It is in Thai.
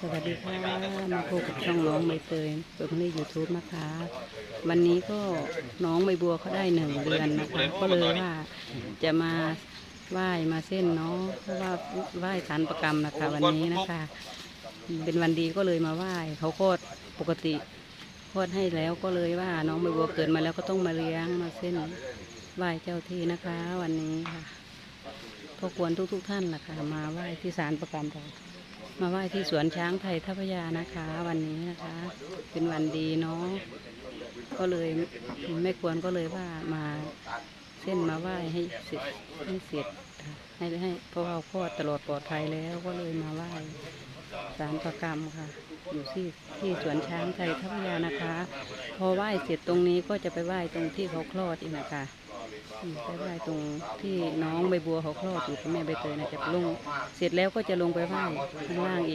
สวัสดีค่ะมาพบกับช่องน้องใบเตยเปิดในยูทูบนะคะ วันนี้ก็น้องใบบัวเขาได้หนึ่งเดือนนะคะก็เลยว่าจะมาไหว้มาเส้นเนาะเพราะว่าไหว้สารประกรรมนะคะ วันนี้นะคะ เป็นวันดีก็เลยมาไหว้เขาก็ปกติโคลอดให้แล้วก็เลยว่าน้องใบบัวเกิดมาแล้วก็ต้องมาเลี้ยงมาเส้น ไหว้เจ้าที่นะคะ วันนี้ค่ะพอควรทุกๆทท่านนะคะมาไหว้ที่ศาลประกรรมเรามาไหว้ที่สวนช้างไทยทัพยานะคะ วันนี้นะคะ เป็นวันดีเนาะก็เลยไม่ควรก็เลยว่ามาเส้นมาไหว้ให้เสร็จให้เสร็จค่ะให้ให้เพราะว่าคลอดตลอดปลอดภัยแล้วก็เลยมาไหว้สารประกรรมค่ะ อยู่ที่ที่สวนช้างไทยทัพยานะคะ พอไหว้เสร็จตรงนี้ก็จะไปไหว้ตรงที่เขาคลอดอีกนะคะ ไปไหว้ตรงที่น้องใบบัวเขาคลอดอยู่กับแม่ใบเตยนะจะลง เสร็จแล้วก็จะลงไปไหว้ข้างล่างอีก